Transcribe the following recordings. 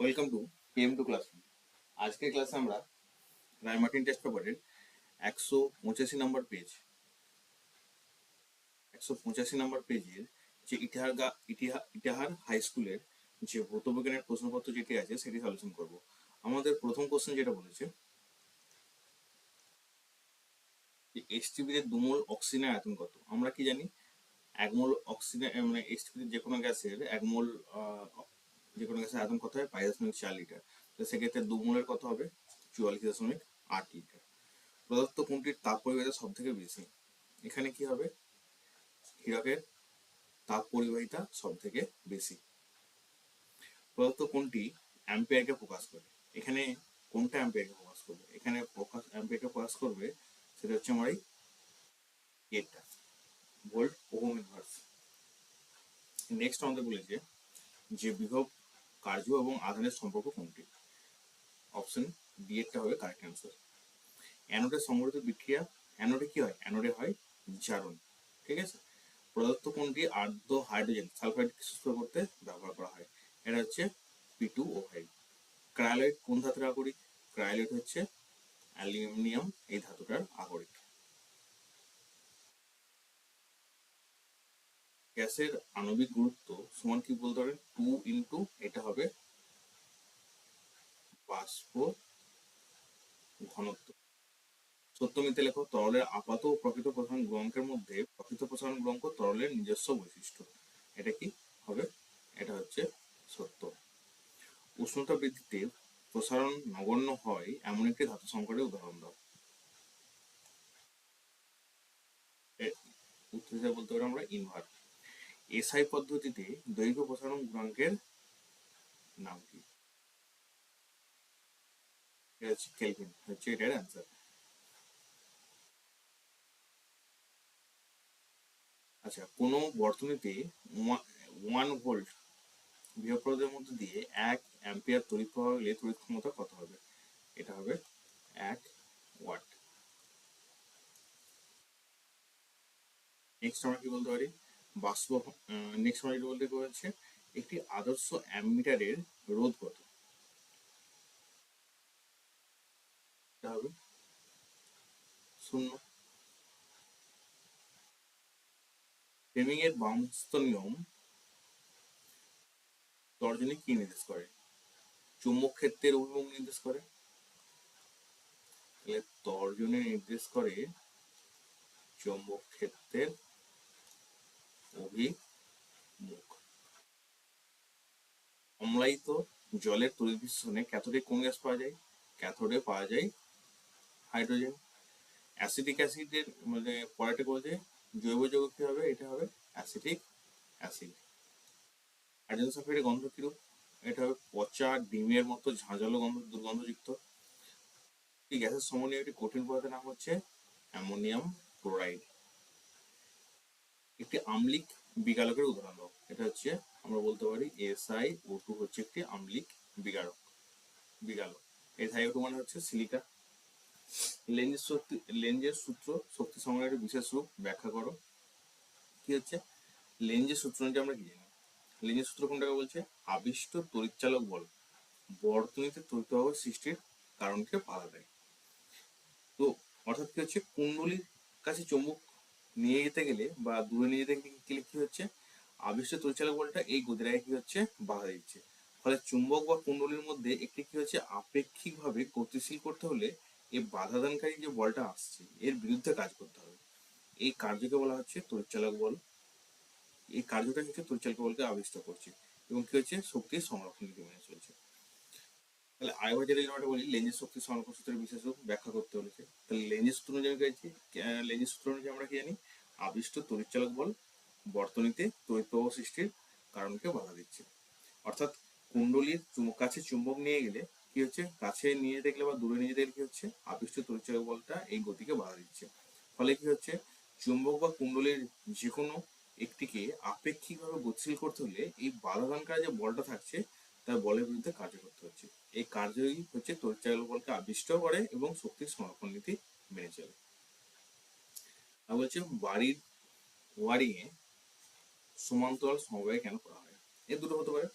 Welcome to PM to classroom আজকের ক্লাসে আমরা রায়মার্টিন টেস্ট পেপারের একশো পঁচাশি নম্বর পেজ একশো পঁচাশি নম্বর পেজের যে ইতিহার ইতিহার হাই স্কুলের যে ভৌতবিজ্ঞানের প্রশ্নপত্র যেটি আছে সেটি সলিউশন করব। আমাদের প্রথম কোশ্চেন যেটা বলেছে, যে এইচটিভিতে দুমোল অক্সিজেনের আয়তন কত? আমরা কি জানি? একমোল অক্সিজেন মানে এইচটিভিতে যে কোনো গ্যাসের একমোল যে কোনো গ্যাসের আয়তন কত হয়? পাঁচ দশমিক চার লিটার। তো সেক্ষেত্রে দু মোলের কত হবে? চুয়াল্লিশ দশমিক আট লিটার। প্রদত্ত কোনটির তাপ পরিবাহিতা সব থেকে বেশি? এখানে কি হবে? হীরকের তাপ পরিবাহিতা সব থেকে বেশি। প্রদত্ত কোনটি? অ্যাম্পিয়ারকে প্রকাশ করে। এখানে কোনটা অ্যাম্পিয়ারকে প্রকাশ করবে? এখানে প্রকাশ, অ্যাম্পিয়ারকে প্রকাশ করবে সেটা হচ্ছে আমার এই এটা ভোল্ট ওহম ইনভার্স নেক্সট আমাদের বলেছে যে বিভব কার্য এবং আধানের সম্পর্ক কোনটি অপশন বি এরটা হবে কারেক্ট অ্যান্সার অ্যানোডে সংগঠিত বিক্রিয়া অ্যানোডে কি হয়? অ্যানোডে হয় জারণ, ঠিক আছে? প্রদত্ত কোনটি? আর্দ্র হাইড্রোজেন সালফাইড শুষ্ক করতে ব্যবহার করা হয়। এটা হচ্ছে P two O five cryolite কোন ধাতুর আগরিক ক্রায়োলাইট হচ্ছে অ্যালুমিনিয়াম এই ধাতুটার আগরিক গ্যাসের আণবিক গুরুত্ব সমান কি বলতে পারেন? টু ইন্টু এটা হবে বাষ্প ঘনত্ব। সত্য মিথ্যে লেখো, তরলের আপাত ও প্রকৃত প্রসারণ মধ্যে প্রকৃত প্রসারণ তরলের নিজস্ব বৈশিষ্ট্য। এটা কি হবে? এটা হচ্ছে সত্য। উষ্ণতা বৃদ্ধিতে প্রসারণ নগণ্য হয় এমন একটি ধাতু সংকটের উদাহরণ দাও। উত্তর বলতে পারি আমরা ইনভার্ট এসআই পদ্ধতিতে দৈর্ঘ্য প্রসারণ গুণাঙ্কের নাম কি? আচ্ছা বর্তনীতে ওয়ান ভোল্ট বৃহৎপ্রদের মধ্যে দিয়ে এক অ্যাম্পিয়ার তড়িৎ প্রবাহ হলে তড়িৎ ক্ষমতা কত হবে? এটা হবে এক ওয়াট নেক্সট আমরা কি বলতে পারি? বাষ্প নেক্সট আমরা বলতে বলছে, একটি আদর্শ অ্যামিটারের রোধ কত? শূন্য। এর নিয়ম তর্জনী কি নির্দেশ করে? চুম্বক ক্ষেত্রের অভিমুখ নির্দেশ করে। তাহলে নির্দেশ করে চুম্বক ক্ষেত্রের অভিমুখ অম্লায়িত জলের তড়িৎ বিশ্লেষণে ক্যাথোডে কোন গ্যাস পাওয়া যায়? ক্যাথোডে পাওয়া যায় হাইড্রোজেন। অ্যাসিটিক অ্যাসিডের মানে পরেরটা বলছে জৈব যৌগ কি হবে? এটা হবে অ্যাসিটিক অ্যাসিড। হাইড্রোজেন সালফাইডের গন্ধ কিরূপ? এটা হবে পচা, ডিমের মতো ঝাঁঝালো গন্ধ, দুর্গন্ধযুক্ত। এই গ্যাসের সমন্বয়ে একটি কঠিন পদার্থের নাম হচ্ছে অ্যামোনিয়াম ক্লোরাইড। একটি আম্লিক বিগালকের উদাহরণ দাও। এটা হচ্ছে আমরা বলতে পারি এসআই ও টু হচ্ছে একটি আম্লিক বিগারক বিগালক এসআই ও টু মানে হচ্ছে সিলিকা। লেঞ্জের শক্তি লেঞ্জের সূত্র শক্তি সংগ্রহের বিশেষ রূপ ব্যাখ্যা করো। কি হচ্ছে? লেঞ্জের সূত্র অনুযায়ী আমরা কি জানি? লেঞ্জের সূত্র কোনটাকে বলছে? আবিষ্ট তড়িৎচালক বল। বর্তনীতে প্রবাহ সৃষ্টির কারণকে বাধা দেয়। তো অর্থাৎ কি হচ্ছে? কুণ্ডলীর কাছে চুম্বক নিয়ে যেতে গেলে বা দূরে নিয়ে যেতে গেলে কি হচ্ছে? আবিষ্ট তড়িৎচালক বলটা এই গতিটাকে কি হচ্ছে? বাধা দিচ্ছে। ফলে চুম্বক বা কুণ্ডলীর মধ্যে একটি কি হচ্ছে? আপেক্ষিকভাবে গতিশীল করতে হলে এই বাধাদানকারী যে বলটা আসছে, এর বিরুদ্ধে কাজ করতে হবে। এই কার্যকে বলা হচ্ছে তড়িৎচালক বল। এই কার্যটা হচ্ছে তড়িৎচালক বলকে আবিষ্ট করছে এবং কি হচ্ছে? শক্তির সংরক্ষণ নীতি মেনে চলছে। তাহলে আরেকবার যেটা বলি লেঞ্জের শক্তি সংরক্ষণ সূত্রের বিশেষ ব্যাখ্যা করতে বলেছে তাহলে লেঞ্জের সূত্র অনুযায়ী লেঞ্জের সূত্র অনুযায়ী আমরা কি জানি? আবিষ্ট তড়িৎচালক বল বর্তনীতে তড়িৎ প্রবাহ সৃষ্টির কারণকে বাধা দিচ্ছে। অর্থাৎ কুণ্ডলীর কাছে চুম্বক নিয়ে গেলে কি হচ্ছে? কাছে নিয়ে দেখলে বা দূরে নিয়ে দেখলে কি হচ্ছে? আবিষ্ট তড়িৎচালক বলটা এই গতিকে বাধা দিচ্ছে। ফলে কি হচ্ছে? চুম্বক বা কুণ্ডলীর যে কোনো একটিকে আপেক্ষিকভাবে গতিশীল করতে হলে এই বাধাদানকারী যে বলটা থাকছে, তার বলের বিরুদ্ধে কার্য করতে হচ্ছে। এই কার্যই হচ্ছে তড়িৎচালক বলকে আবিষ্ট করে এবং শক্তির সংরক্ষণ নীতি মেনে চলে। আর বলছে বাড়ির ওয়ারিং এ সমান্তরাল সমবায় কেন করা হয়? এ দুটো হতে পারে।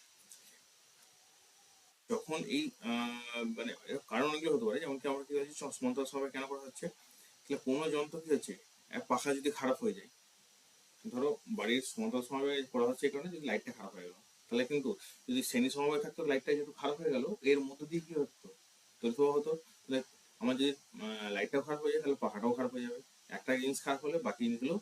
যখন এই মানে এর কারণ অনেকগুলো হতে পারে। যেমন কি আমরা কি হচ্ছে সমান্তরাল সময় কেন করা হচ্ছে? তাহলে কোনো যন্ত্র কি হচ্ছে? পাখা যদি খারাপ হয়ে যায়, ধরো বাড়ির সমান্তরাল সমবায় করা হচ্ছে এই কারণে যদি লাইটটা খারাপ হয়ে গেল, তাহলে কিন্তু যদি শ্রেণি সমবায় থাকতো লাইটটা যেহেতু খারাপ হয়ে গেল, এর মধ্যে দিয়ে কি হতো? প্রবাহ হতো। তাহলে আমার যদি লাইটটাও খারাপ হয়ে যায়, তাহলে পাখাটাও খারাপ হয়ে যাবে। একটা জিনিস খারাপ হলে বাকি জিনিসগুলো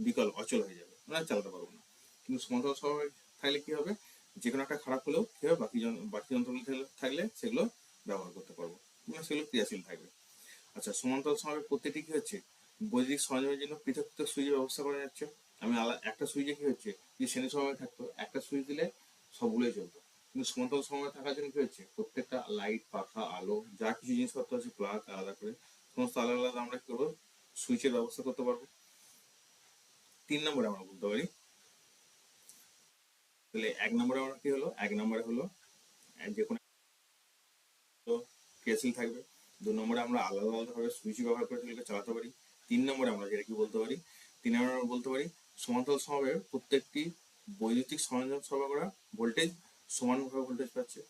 বিকল অচল হয়ে যাবে। মানে চালাতে পারব না। কিন্তু সমান্তরাল সময় থাকলে কি হবে? যে কোনো একটা খারাপ হলেও কি হবে? বাকি বাকি যন্ত্রগুলো থাকলে- সেগুলো ব্যবহার করতে পারব। মানে সেগুলো ক্রিয়াশীল থাকবে। আচ্ছা সমান্তরাল সময় প্রত্যেকটি কি হচ্ছে? বৈদ্যুতিক সরঞ্জামের জন্য পৃথক পৃথক সুইচের ব্যবস্থা করা যাচ্ছে। আমি আলাদা একটা সুইচে কি হচ্ছে? যে শ্রেণি সময় থাকতো, একটা সুইচ দিলে সবগুলোই চলতো। কিন্তু সমান্তরাল সময় থাকার জন্য কি হচ্ছে? প্রত্যেকটা লাইট পাখা, আলো, যা কিছু জিনিসপত্র আছে প্লাগ আলাদা করে, সমস্ত আলাদা আলাদা আমরা কি করব? সুইচের ব্যবস্থা করতে পারব। তিন নম্বরে আমরা বলতে পারি, তাহলে এক নম্বরে আমরা কি হলো? এক নম্বরে হলো, যে কোনো ক্রিয়াশীল থাকবে। দু নম্বরে আমরা আলাদা আলাদাভাবে সুইচ ব্যবহার করে সেগুলোকে চালাতে পারি। তিন নম্বরে আমরা যেটা কি বলতে পারি, তিন নম্বরে আমরা বলতে পারি, সমান্তরাল সমবায়ে প্রত্যেকটি বৈদ্যুতিক সরঞ্জাম সরবরাহ করা ভোল্টেজ সমানভাবে ভোল্টেজ পাচ্ছে।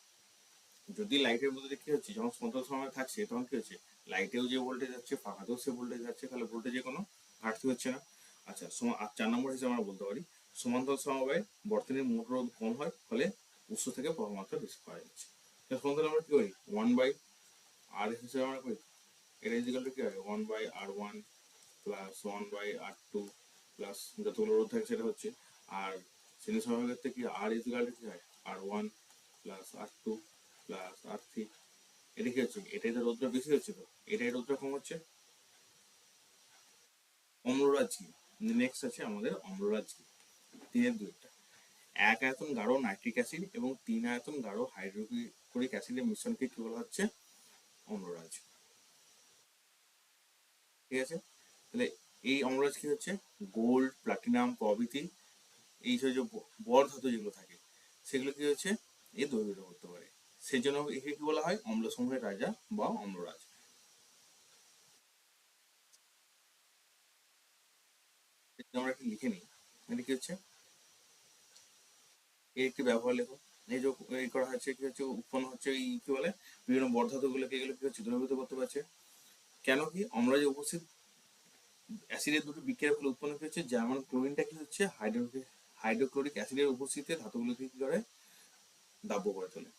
যদি লাইটের মধ্যে কি হচ্ছে যখন সমান্তরাল সময় থাকছে, তখন কি হচ্ছে? লাইটেও যে ভোল্টেজ যাচ্ছে পাখাতেও সে ভোল্টেজ যাচ্ছে, তাহলে ভোল্টেজে কোনো ঘাটতি হচ্ছে না। আচ্ছা আর চার নম্বর হিসেবে আমরা বলতে পারি, সমান্তরাল সমবায় বর্তনীর মোট রোধ কম হয়, ফলে উৎস থেকে প্রবাহ মাত্রা বেশি পাওয়া যাচ্ছে। তো সমান্তরাল আমরা কি করি? ওয়ান বাই আর হিসেবে আমরা করি। এটা ইজিক্যাল টু কি হয়? One by R one plus one by R two plus যতগুলো রোধ থাকে সেটা হচ্ছে, আর শ্রেণি সময়ের ক্ষেত্রে কি? আর ইজিক্যাল টু কি হয়? R one plus R two plus R three এটা কি হচ্ছে এটাই তো রোধটা বেশি হচ্ছে তো এটাই রোধটা কম হচ্ছে। অম্লরাজি নেক্সট আছে আমাদের অম্লরাজি তিনের দুইটা। এক আয়তন গাঢ় নাইট্রিক অ্যাসিড এবং তিন আয়তন গাঢ় হাইড্রোক্লোরিক অ্যাসিডের মিশ্রণকে কি বলা হচ্ছে? অম্লরাজ ঠিক আছে? তাহলে এই অম্লরাজ কি হচ্ছে? গোল্ড, প্লাটিনাম, প্রভৃতি, এই যে বর ধাতু যেগুলো থাকে, সেগুলো কি হচ্ছে? এ দ্রবীভূত করতে পারে। সেই জন্য একে কি বলা হয়? অম্ল সমূহের রাজা বা অম্লরাজ। আমরা একটু লিখে নিই। এটা কি হচ্ছে? এর একটি ব্যবহার লেখো। এই যে করা হচ্ছে কি হচ্ছে? উৎপন্ন হচ্ছে এই কি বলে? বিভিন্ন এগুলো কি হচ্ছে? দ্রবীভূত করতে পারছে। কেন কি? অম্লরাজে উপস্থিত অ্যাসিডের দুটো বিক্রিয়ার ফলে উৎপন্ন হচ্ছে? ক্লোরিনটা কি হচ্ছে? হাইড্রোক্লোরিক হাইড্রোক্লোরিক অ্যাসিডের উপস্থিতিতে ধাতুগুলোকে কি করে? দাব্য করে তোলে।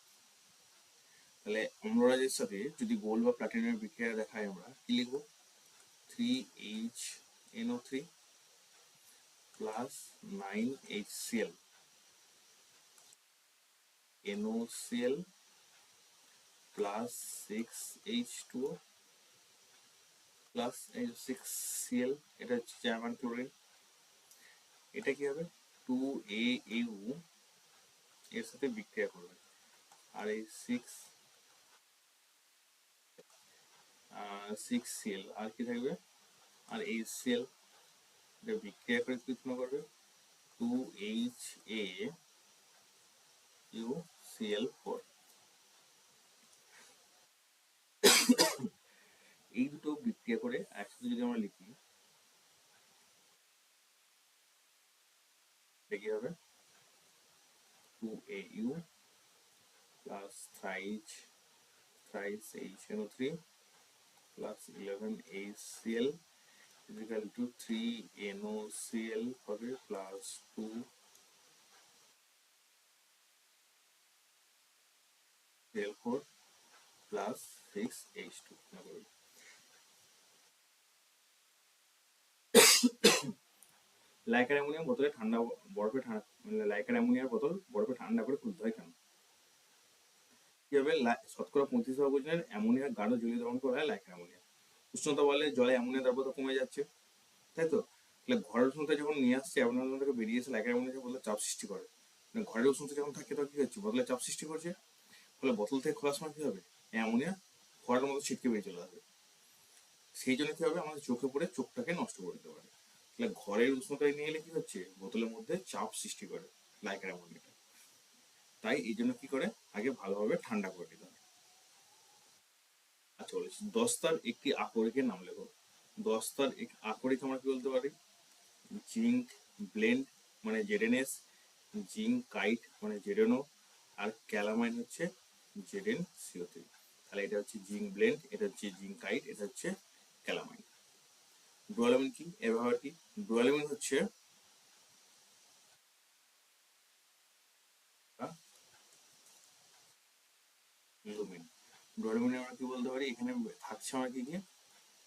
তাহলে অম্লরাজের সাথে যদি গোল্ড বা প্লাটিনামের বিক্রিয়া দেখায় আমরা, কি লিখব? Three H N O three plus nine H C L NaCl plus six H two plus six C L এটা হচ্ছে জার্মান ক্লোরিন এটা কি হবে? টু এ এর সাথে বিক্রিয়া করবে। আর এই সিক্স সিক্স সিএল আর কি থাকবে? আর এই সিএল এটা বিক্রিয়া করে উৎপন্ন করবে? Two H A U C L four এই দুটো বিক্রিয়া করে একসাথে যদি আমরা লিখি কি হবে? Two A U plus three H three H H N three plus eleven H C L equal to three N O C L হবে plus two C L four plus six H two liquor ammonium বোতলে ঠান্ডা, বরফে ঠান্ডা মানে liker অ্যামোনিয়ার বোতল বরফে ঠান্ডা করে খুলতে হয় কেন? কি হবে শতকরা পঁয়ত্রিশ ভাগ ওজনের অ্যামোনিয়া গাঢ় জলীয় দ্রবণ করা হয় লাইকার অ্যামোনিয়া। উষ্ণতা বাড়লে জলে অ্যামোনিয়া দ্রবতা কমে যাচ্ছে। তাই তো? তাহলে ঘরের উষ্ণতা যখন নিয়ে আসছে অ্যামোনিয়া থেকে বেরিয়ে এসে লাইকার অ্যামোনিয়া বোতলে চাপ সৃষ্টি করে। মানে ঘরের উষ্ণতা যখন থাকে, তখন কি হচ্ছে? বোতলে চাপ সৃষ্টি করছে। ফলে বোতল থেকে খোলার সময় কি হবে? অ্যামোনিয়া ফোয়ারার মতো ছিটকে বেরিয়ে চলে আসবে। সেই জন্য কি হবে? আমাদের চোখে পড়ে চোখটাকে নষ্ট করে দিতে পারে। তাহলে ঘরের উষ্ণতায় নিয়ে এলে কি হচ্ছে? বোতলের মধ্যে চাপ সৃষ্টি করে লাইকার অ্যামোনিয়াটা। তাই এই জন্য কি করে? আগে ভালোভাবে ঠান্ডা করে দিতে হয় আচ্ছা বলেছি, দস্তার একটি আকরিকের নাম লেখো। দস্তার আকরিক আমরা কি বলতে পারি? জিঙ্ক, ব্লেন্ড মানে জেডেনএস জিঙ্ক, কাইট মানে জেডেনো আর ক্যালামাইন হচ্ছে জেড এন সিও তাহলে এটা হচ্ছে জিঙ্ক ব্লেন্ড, এটা হচ্ছে জিঙ্ক কাইট, এটা হচ্ছে ক্যালামাইন। ডুয়ালামিন কি? ব্যবহার কি? ডুয়ালামিন হচ্ছে লুমিন ডুয়ালামিন আমরা কি বলতে পারি? এখানে থাকছে আমার কি কি?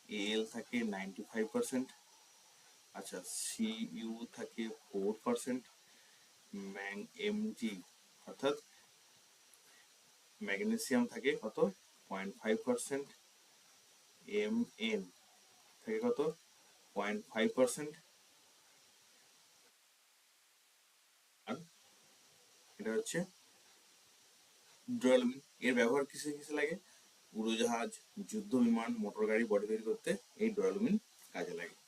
এল থাকে নাইনটি ফাইভ পার্সেন্ট আচ্ছা সি ইউ থাকে ফোর পার্সেন্ট ম্যাং এমজি অর্থাৎ ম্যাগনেসিয়াম থাকে কত? Point five percent M N থাকে কত? পয়েন্ট ফাইভ পার্সেন্ট এটা হচ্ছে ড্রয়ালমিন এর ব্যবহার কিসে কিসে লাগে? উড়োজাহাজ, যুদ্ধ বিমান মোটর গাড়ি বডি তৈরি করতে এই ড্রয়ালমিন কাজে লাগে।